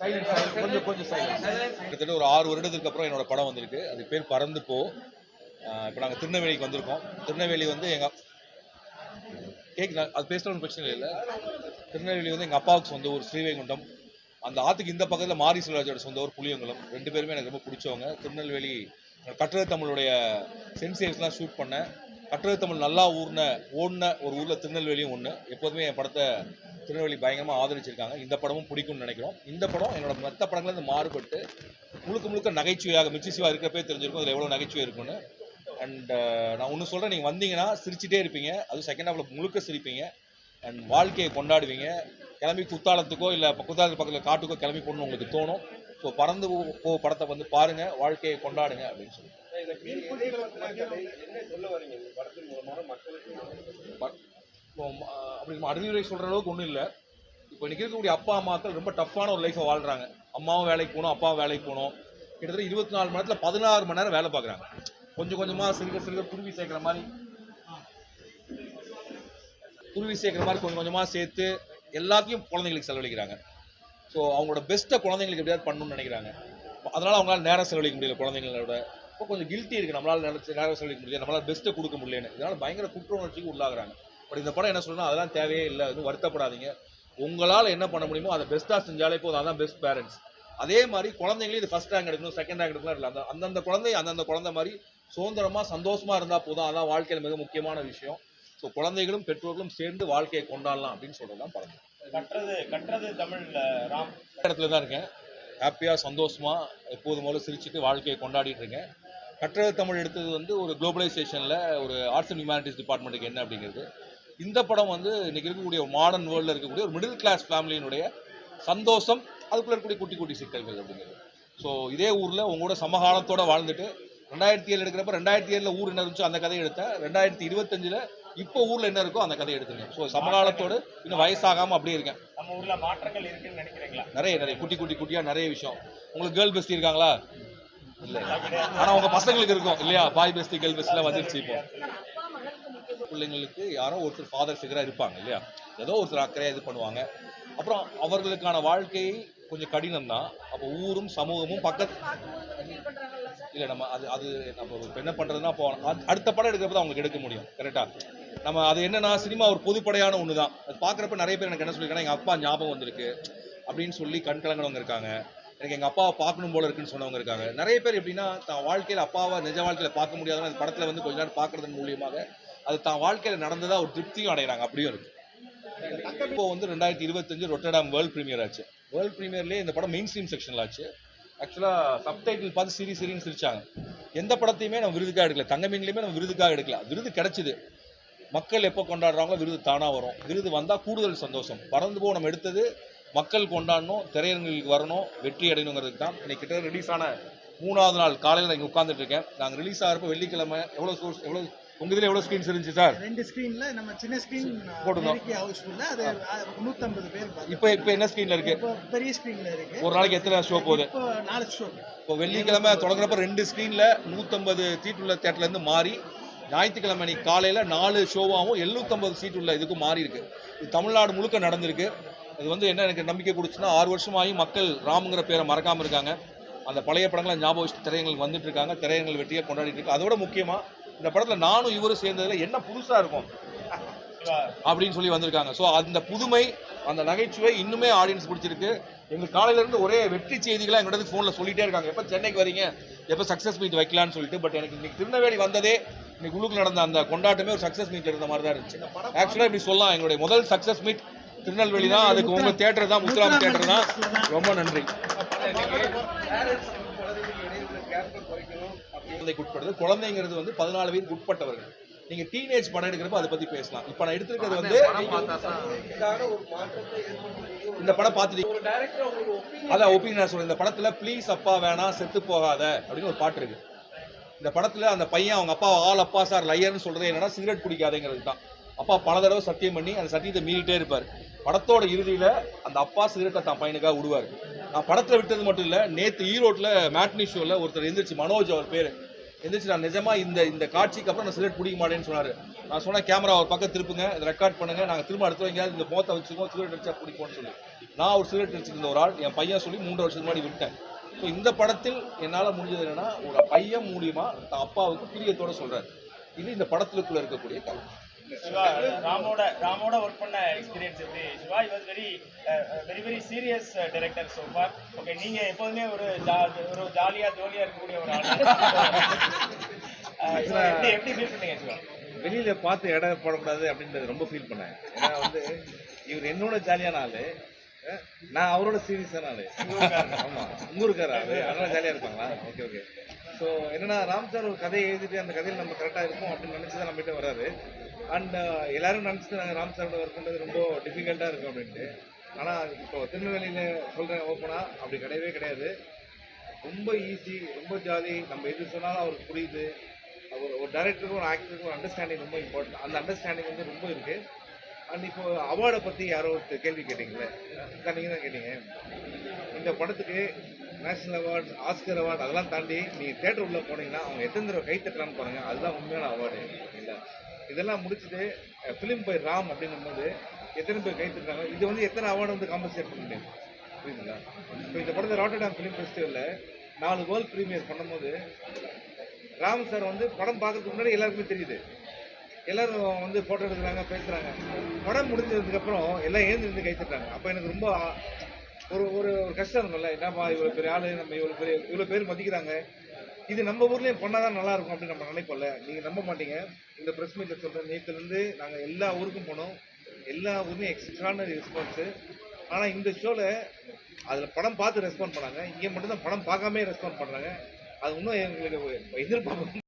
கொஞ்சம் கொஞ்சம் கிட்டத்தட்ட ஒரு ஆறு வருடத்துக்கு அப்புறம் என்னோட படம் வந்திருக்கு. அது பேர் பறந்து போ. இப்போ நாங்கள் திருநெல்வேலிக்கு வந்திருக்கோம். திருநெல்வேலி வந்து எங்கள் கேட்குறா அது பேசுகிற பிரச்சனை இல்லை. திருநெல்வேலி வந்து எங்கள் அப்பாவுக்கு சொந்த ஊர் ஸ்ரீவைகுண்டம். அந்த ஆற்றுக்கு இந்த பக்கத்தில் மாரி செல்வராஜோட சொந்த ஊர் புளியங்குளம். ரெண்டு பேருமே எனக்கு ரொம்ப பிடிச்சவங்க. திருநெல்வேலி கட்டுரை தமிழுடைய சென்சேஷன்லாம் ஷூட் பண்ணேன். கட்டுரை தமிழ் நல்லா ஊர்ன ஓடின ஒரு ஊரில் திருநெல்வேலியும் ஒன்று எப்போதுமே என் படத்தை திருநெல்வேலி பயங்கரமாக ஆதரிச்சிருக்காங்க. இந்த படமும் பிடிக்கும்னு நினைக்கிறோம். இந்த படம் என்னோட மற்ற படங்கள்லேருந்து மாறுபட்டு முழுக்க முழுக்க நகைச்சுவையாக மிர்ச்சி சிவா இருக்கிறப்பே தெரிஞ்சிருக்கும். அதில் எவ்வளோ நகைச்சுவை இருக்கும்னு. அண்ட் uh, நான் ஒன்று சொல்கிறேன் நீங்கள் வந்தீங்கன்னா சிரிச்சிட்டே இருப்பீங்க. அதுவும் செகண்ட் ஹாஃபில் முழுக்க சிரிப்பீங்க. அண்ட் வாழ்க்கையை கொண்டாடுவீங்க. கிளம்பி குத்தாலத்துக்கோ இல்லை குத்தாலத்து பக்கத்தில் காட்டுக்கோ கிளம்பி போகணும்னு உங்களுக்கு தோணும். ஸோ பறந்து போ- படத்தை வந்து பாருங்கள் வாழ்க்கையை கொண்டாடுங்க அப்படின்னு சொல்லி. இப்போ அப்படி அறிவுரை சொல்கிற அளவுக்கு ஒன்றும் இல்லை. இப்போ இன்னைக்கு இருக்கக்கூடிய அப்பா அம்மாக்கள் ரொம்ப டஃப்பான ஒரு லைஃப்பை வாழ்கிறாங்க அம்மாவும் வேலைக்கு போகணும் அப்பாவும் வேலைக்கு போகணும். கிட்டத்தட்ட இருபத்தி நாலு மணி நேரத்தில் பதினாறு மணி நேரம் வேலை பார்க்குறாங்க. கொஞ்சம் கொஞ்சமாக சிறுக சிறுக குருவி சேர்க்குற மாதிரி குருவி சேர்க்குற மாதிரி கொஞ்சம் கொஞ்சமாக சேர்த்து எல்லாத்தையும் குழந்தைங்களுக்கு செலவழிக்கிறாங்க. ஸோ அவங்களோட பெஸ்ட்டை குழந்தைங்களுக்கு எப்படியாவது பண்ணணும்னு நினைக்கிறாங்க. அதனால் அவங்களால நேரம் செலவழிக்க முடியல குழந்தைங்களோட இப்போ கொஞ்சம் கில்ட்டி இருக்குது நம்மளால் நினைச்சு நேரம் செலவழிக்க முடியல. நம்மளால் பெஸ்ட்டை கொடுக்க முடியலன்னு. இதனால் பயங்கர குற்ற உணர்ச்சிக்கு உள்ளாகுறாங்க. பட் இந்த படம் என்ன சொல்லணும் அதெல்லாம் தேவையே இல்லை. எதுவும் வருத்தப்படாதீங்க. உங்களால் என்ன பண்ண முடியுமோ அதை பெஸ்ட்டாக செஞ்சாலே போதும். அதான் பெஸ்ட் பேரண்ட்ஸ் அதே மாதிரி குழந்தைங்களையும் இது ஃபஸ்ட் ரேங்க் எடுக்கணும் செகண்ட் ரேங்க் எடுக்கணும். இல்லை அந்த அந்தந்த குழந்தை அந்தந்த குழந்தை மாதிரி சுதந்திரமாக சந்தோஷமாக இருந்தால் போதும். அதான் வாழ்க்கையில் மிக முக்கியமான விஷயம். ஸோ குழந்தைகளும் பெற்றோர்களும் சேர்ந்து வாழ்க்கையை கொண்டாடலாம் அப்படின்னு சொல்கிறது தான் படம். கட்டுறது கட்டுறது தமிழ்ல ராம். இடத்துல தான் இருக்கேன். ஹாப்பியாக சந்தோஷமா எப்போதும் போல சிரிச்சுட்டு வாழ்க்கையை கொண்டாடிட்டு இருக்கேன். கட்டுறது தமிழ் எடுத்தது வந்து ஒரு குளோபலைசேஷனில் ஒரு ஆர்ட்ஸ் அண்ட் ஹியூமானிட்டிஸ் டிபார்ட்மெண்ட்டுக்கு என்ன அப்படிங்கிறது. இந்த படம் வந்து இன்னைக்கு இருக்கக்கூடிய மாடர்ன் வேர்ல்டில் இருக்கக்கூடிய ஒரு மிடில் கிளாஸ் ஃபேமிலியினுடைய சந்தோஷம் அதுக்குள்ள இருக்கக்கூடிய குட்டி குட்டி சிக்கல்கள் அப்படிங்கிறது. ஸோ இதே ஊரில் உங்களோட சமகாலத்தோட வாழ்ந்துட்டு ரெண்டாயிரத்தி ஏழு எடுக்கிறப்ப ரெண்டாயிரத்தி ஏழில் ஊர் என்ன இருந்துச்சோ அந்த கதையை எடுத்தேன். ரெண்டாயிரத்தி இருபத்தஞ்சில் இப்போ ஊரில் என்ன இருக்கோ அந்த கதையை எடுத்துருக்கேன் ஸோ சமகாலத்தோடு இன்னும் வயசாகாமல் அப்படியே இருக்கேன். நம்ம ஊர்ல மாற்றங்கள் இருக்குன்னு நினைக்கிறீங்களா? நிறைய நிறைய குட்டி குட்டி குட்டியா நிறைய விஷயம். உங்களுக்கு கேர்ள் பெஸ்டி இருக்காங்களா? இல்ல. ஆனா உங்க பசங்களுக்கு இருக்கும். இல்லையா? பாய் பெஸ்டி கேர்ள் பெஸ்ட்லாம் வந்துருச்சு இப்போ. பிள்ளைங்களுக்கு யாரோ ஒருத்தர் ஃபாதர் ஃபிகரா இருப்பாங்க இல்லையா? ஏதோ ஒருத்தர் அக்கறையா இது பண்ணுவாங்க. அப்புறம் அவர்களுக்கான வாழ்க்கை கொஞ்சம் கடினம் தான் அப்போ ஊரும் சமூகமும் பக்கத்து இல்லை நம்ம அது அது நம்ம இப்போ என்ன பண்றதுன்னா இப்போ அடுத்த படம் எடுக்கிறப்ப தான் அவங்களுக்கு எடுக்க முடியும் கரெக்டாக நம்ம அது என்னன்னா சினிமா ஒரு பொதுப்படையான ஒன்று தான் அது பார்க்குறப்ப நிறைய பேர் எனக்கு என்ன சொல்லியிருக்காங்க எங்கள் அப்பா ஞாபகம் வந்திருக்கு அப்படின்னு சொல்லி கண் கலங்கினவங்க இருக்காங்க. எனக்கு எங்கள் அப்பாவை பார்க்கணும் போல இருக்குன்னு சொன்னவங்க இருக்காங்க. நிறைய பேர் எப்படின்னா தான் வாழ்க்கையில் அப்பாவை நிஜ வாழ்க்கையில் பார்க்க முடியாதுன்னு அந்த படத்தில் வந்து கொஞ்ச நேரம் பார்க்குறதன் மூலியமாக அது தான் வாழ்க்கையில் நடந்ததா ஒரு திருப்தியும் அடைகிறாங்க அப்படியும் இருக்கு. இப்போ வந்து ரெண்டாயிரத்தி இருபத்தஞ்சு ரொட்டடாம் வேர்ல்டு ப்ரீமியர் ஆச்சு. வேர்ல்ட் ப்ரீமியர்லேயே இந்த படம் மெயின் ஸ்ட்ரீம் செக்ஷனில் ஆச்சு. ஆக்சுவலாக சப்டைட்டில் பார்த்து சிரி சிரின்னு சிரிச்சாங்க. எந்த படத்தையுமே நம்ம விருதுக்காக எடுக்கல. தங்கமீன்லையுமே நம்ம விருதுக்காக எடுக்கல. விருது கிடைச்சிது. மக்கள் எப்போ கொண்டாடுறாங்களோ விருது தானாக வரும். விருது வந்தால் கூடுதல் சந்தோஷம். பறந்து போ நம்ம எடுத்தது மக்கள் கொண்டாடணும் திரையரங்குகளுக்கு வரணும் வெற்றி அடையணுங்கிறதுக்கு தான். இன்னைக்கு கிட்ட ரிலீஸ் ஆன மூணாவது நாள் காலையில் நான் இங்கே உட்காந்துட்டு இருக்கேன். நாங்கள் ரிலீஸ் ஆகிறப்ப வெள்ளிக்கிழமை எவ்வளோ சோர்ஸ் எவ்வளோ உங்கள் இதில் எவ்வளோ ஸ்க்ரீன்ஸ் இருந்துச்சு சார்? ரெண்டு ஸ்கிரீன்ல நம்ம சின்ன ஸ்கிரீன் போட்டிருந்தோம். ஹவுஸ்ஃபுல்ல அது நூத்தம்பது பேர். இப்போ இப்போ என்ன ஸ்க்ரீனில் இருக்கு? பெரிய ஸ்கிரீன்ல இருக்கு. ஒரு நாளைக்கு எத்தனை ஷோ போகுது? இப்போ நாலு ஷோ இப்போ வெள்ளிக்கிழமை தொடங்குறப்ப ரெண்டு ஸ்க்ரீனில் நூற்றம்பது சீட் உள்ள தேட்டர்லேருந்து மாறி ஞாயிற்றுக்கிழமை அன்னைக்கு காலையில் நாலு ஷோவாகவும் எழுநூற்றம்பது சீட் உள்ள இதுக்கும் மாறி இருக்கு. இது தமிழ்நாடு முழுக்க நடந்திருக்கு. இது வந்து என்ன எனக்கு நம்பிக்கை கொடுச்சுன்னா ஆறு வருஷமாகி மக்கள் ராமுங்கிற பேரை மறக்காமல் இருக்காங்க. அந்த பழைய படங்களை ஞாபகம் வச்சு திரையரங்குகள் வந்துட்டு இருக்காங்க. திரையரங்குகள் வெற்றியை கொண்டாடிட்டு இருக்கு. அதோட முக்கியமாக இந்த படத்தில் நானும் இவரும் சேர்ந்ததில் என்ன புதுசாக இருக்கும் அப்படின்னு சொல்லி வந்திருக்காங்க ஸோ அந்த புதுமை அந்த நகைச்சுவை இன்னுமே ஆடியன்ஸ் பிடிச்சிருக்கு எங்களுக்கு காலையில இருந்து ஒரே வெற்றி செய்திகளாக எங்களோட ஃபோனில் சொல்லிட்டே இருக்காங்க எப்போ சென்னைக்கு வரீங்க எப்போ சக்ஸஸ் மீட் வைக்கலாம்னு சொல்லிட்டு பட் எனக்கு இன்னைக்கு திருநெல்வேலி வந்ததே இன்னைக்கு உள்ளுக்கு நடந்த அந்த கொண்டாட்டமே ஒரு சக்ஸஸ் மீட் இருந்த மாதிரி தான் இருந்துச்சு ஆக்சுவலாக இப்படி சொல்லலாம் எங்களுடைய முதல் சக்ஸஸ் மீட் திருநெல்வேலி தான் அதுக்கு உங்க தேட்டர் தான் முத்துராம் தேட்டர் தான் ரொம்ப நன்றி குழந்தைக்கு உட்பட்டது. குழந்தைங்கிறது வந்து பதினாலு வயதுக்கு உட்பட்டவர்கள். நீங்க டீனேஜ் படம் எடுக்கிறப்ப அதை பத்தி பேசலாம். இப்போ நான் எடுத்திருக்கிறது வந்து இந்த படம் பார்த்துட்டீங்க அதான் ஒப்பீனியன் நான் சொல்றேன். இந்த படத்துல ப்ளீஸ் அப்பா வேணாம் செத்து போகாத அப்படின்னு ஒரு பாட்டு இருக்கு. இந்த படத்துல அந்த பையன் அவங்க அப்பா ஆள் அப்பா சார் லையர்னு சொல்றது என்னன்னா சிகரெட் குடிக்காதேங்கிறது தான். அப்பா பல தடவை சத்தியம் பண்ணி அந்த சத்தியத்தை மீறிட்டே இருப்பார். படத்தோட இறுதியில அந்த அப்பா சிகரெட்டை தான் பையனுக்காக விடுவார் நான் படத்துல விட்டது மட்டும் இல்ல நேத்து ஈரோட்ல மேட்னி ஷோல ஒருத்தர் எந்திரிச்சு மனோஜ் அவர் பேரு. எந்திரிச்சு நான் நிஜமா இந்த இந்த காட்சிக்கு அப்புறம் நான் சிகரெட் பிடிக்க மாட்டேன்னு சொன்னாரு. நான் சொன்ன கேமரா ஒரு பக்கம் திருப்புங்க இதை ரெக்கார்ட் பண்ணுங்க நாங்கள் திரும்ப அடுத்து எங்கேயாவது இந்த மோத்தை வச்சுக்கோ சிகரெட் அடிச்சா பிடிக்கும்னு சொல்லி. நான் ஒரு சிகரெட் அடிச்சிருந்த ஒரு ஆள் என் பையன் சொல்லி மூன்று வருஷத்துக்கு முன்னாடி விட்டேன். ஸோ இந்த படத்தில் என்னால் முடிஞ்சது என்னன்னா ஒரு பையன் மூலியமா தான் அப்பாவுக்கு பிரியத்தோட சொல்றாரு. இது இந்த படத்துக்குள்ள இருக்கக்கூடிய கதை. சிவா ராமோட ராமோட ஒர்க் பண்ண எக்ஸ்பீரியன்ஸ் எப்படி? Shiva was very very very serious director far. Okay நீங்க எப்போதுமே ஒரு ஒரு ஜாலியா ஜோலியா இருக்கக்கூடிய ஒரு ஆள். எப்படி ஃபீல் பண்ணீங்க சிவா? வெளியில பார்த்து இடம் போடக்கூடாது அப்படின்றது ரொம்ப ஃபீல் பண்ணேன். ஏன்னா வந்து இவர் என்னோட ஜாலியான ஆளு. நான் அவரோட சீரியஸான ஆளு. ஆமா உங்கூருக்கார ஆளு அதனால ஜாலியா இருப்பாங்களா? Okay okay. ஸோ என்னன்னா ராம் சார் ஒரு கதையை எழுதிட்டு அந்த கதையில் நம்ம கரெக்டாக இருக்கும் அப்படின்னு நினச்சி தான் நம்மகிட்ட வராது அண்ட் uh, எல்லாரும் நினச்சிட்டு நாங்கள் ராம் சாரோட ஒர்க் பண்ணுறது ரொம்ப டிஃபிகல்ட்டாக இருக்கும் அப்படின்ட்டு. ஆனால் இப்போ திருநெல்வேலியில் சொல்கிறேன் ஓப்பனாக அப்படி கிடையவே கிடையாது. ரொம்ப ஈஸி ரொம்ப ஜாலி நம்ம எது சொன்னாலும் அவருக்கு புரியுது. அவர் ஒரு டேரக்டருக்கும் ஒரு ஆக்டருக்கும் ஒரு அண்டர்ஸ்டாண்டிங் ரொம்ப இம்பார்ட்டன்ட் அந்த அண்டர்ஸ்டாண்டிங் வந்து ரொம்ப இருக்குது அண்ட் இப்போ அவார்டை பற்றி யாரோ ஒருத்தர் கேள்வி கேட்டீங்களே அக்கா நீங்கள் தான் கேட்டீங்க. இந்த படத்துக்கு நேஷனல் அவார்ட் ஆஸ்கர் அவார்டு அதெல்லாம் தாண்டி நீங்கள் தேட்டர் உள்ள போனீங்கன்னா அவங்க எத்தனை தடவை கை தட்டுறான்னு பாருங்க. அதுதான் உண்மையான அவார்டு இல்லை. இதெல்லாம் முடிச்சுட்டு ஃபிலிம் பை ராம் அப்படின்னும் போது எத்தனை பேர் கை தட்டுறாங்க? இது வந்து எத்தனை அவார்டு வந்து காம்பன்சேட் பண்ண முடியும்? புரியுதுங்களா? இப்போ இந்த படத்தை ராட்டர்டாம் ஃபிலிம் ஃபெஸ்டிவலில் நாலு வேர்ல்ட் ப்ரீமியர் பண்ணும்போது ராம் சார் வந்து படம் பார்க்கறதுக்கு முன்னாடி எல்லாருக்குமே தெரியுது. எல்லாரும் வந்து ஃபோட்டோ எடுக்கிறாங்க பேசுகிறாங்க படம் முடிஞ்சதுக்கப்புறம் எல்லாம் ஏந்திருந்து நின்று கை தட்டுறாங்க. அப்போ எனக்கு ரொம்ப ஒரு ஒரு ஒரு கஷ்டம் இருக்கும்ல. என்னப்பா இவ்வளோ பெரிய ஆளு நம்ம இவ்வளோ பெரிய இவ்வளோ பேர் மதிக்கிறாங்க. இது நம்ம ஊர்லேயும் பண்ணால் தான் நல்லா இருக்கும் அப்படின்னு நம்ம நினைப்போம்ல. நீங்கள் நம்ப மாட்டீங்க. இந்த ப்ரெஸ் மீட்டில் சொல்கிறேன் நேற்றுலேருந்து நாங்கள் எல்லா ஊருக்கும் போனோம். எல்லா ஊருமே எக்ஸ்ட்ரானரி ரெஸ்பான்ஸு ஆனால் இந்த ஷோவில் அதில் படம் பார்த்து ரெஸ்பாண்ட் பண்ணாங்க. இங்கே மட்டும்தான் படம் பார்க்காம ரெஸ்பாண்ட் பண்ணுறாங்க அது இன்னும் எங்களுக்கு எதிர்பார்ப்பு.